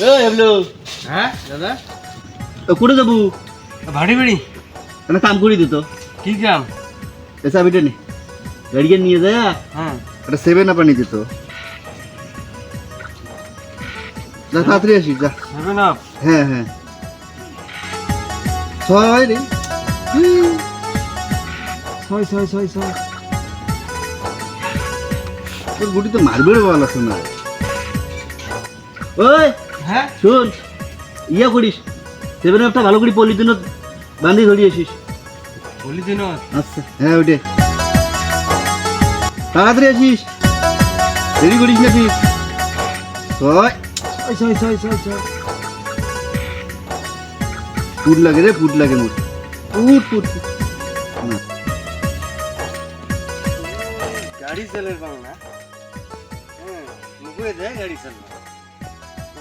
ও এবলো হ্যাঁ দাদা? কোটে যাব। ভাড়ি বাড়ি একটা কাম করি দিত কি কাম? এসা বিটে নি। গাড়িকে নিয়ে যায় হ্যাঁ। একটা সেভেন আপ আনি দিত যা তাড়াতাড়ি আসিস যা। সেভেন আপ হ্যাঁ হ্যাঁ। ছয় রে। ছয় ছয় ছয় ছয়। তোর গুটি তো মারবে বলা শোনা ওই! হ্যাঁ? শোন ইয়া করিস। সেভেন আপটা ভালো করে পলিথিনত বান্ধি ধরিয়ে আসিস। বলি আচ্ছা। হ্যাঁ ওইটে তাড়াতাড়ি আসিস। দেরি করিস না তুই। ছয়। ছয় ছয় ছয় ছয় ছয়। ফুট লাগে রে ফুট লাগে মোট ফুট ফুট ফুট। গাড়ি চালের বাংলা? হ্যাঁ মুখে দেয় গাড়ি চালনা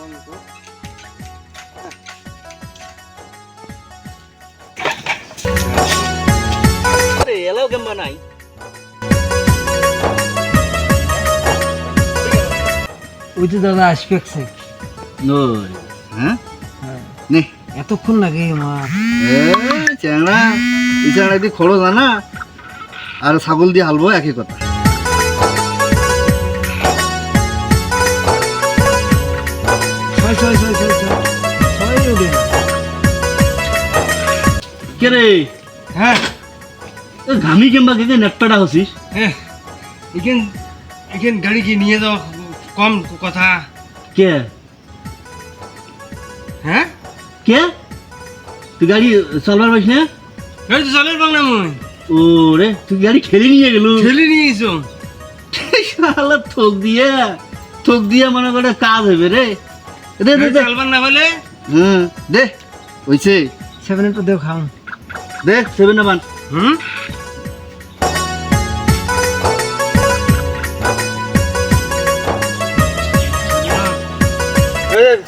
কোন তো আরে এলাও কেমবা নাই। ওই তো দাদা আসবে হ্যাঁ? নে। এতক্ষণ লাগে চ্যাংড়া এই চ্যাংড়া দিয়ে খড়ো জানা। আর ছাগল দিয়ে হালবো একই কথা। হ্যাঁ। ঘামি কেমবা কে নেটপাটা হসিস হ্যাঁ এখান এখান গাড়ি কি নিয়ে যাও কম কথা। কে? হ্যাঁ? কে? তুই গাড়ি চালবার পারিস না? গাড়ি তো চালের বাংলা মই ও রে তুই গাড়ি খেলে নিয়ে গেল। ঠেলে নিয়ে এসো শালা থোক দিয়ে। থোক দিয়ে মনে করে কাজ হবে রে। দে দে দে। চালবার না হলে? হুম দে হইছে। সেভেন তো দেও খাও দে সেভেন না বান হুম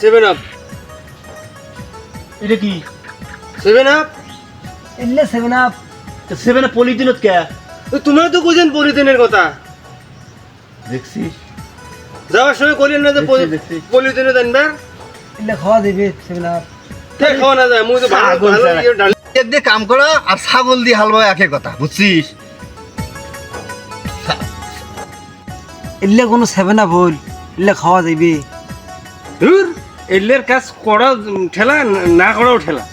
সেভেন আপ। এটা কি? Seven up? এলে সেভেন আপ। সেভেন পলিথিনত কে? তোমরা তো কোজেন পলিথিনের কথা। দেখছিস যাওয়ার সময় করিলেন না যে দেখছি। পলিথিনে আনবে খাওয়া দেবে আপ কে খাওয়া না যায় মুই তো ভালো। ইয়ে এক দিয়ে কাম করা আর ছাগল দিয়ে হালবা একই কথা বুঝছিস? এলে কোনো সেভেন আপ হল এলে খাওয়া ধুর এলের কাজ করা ঠেলা না করাও ঠেলা।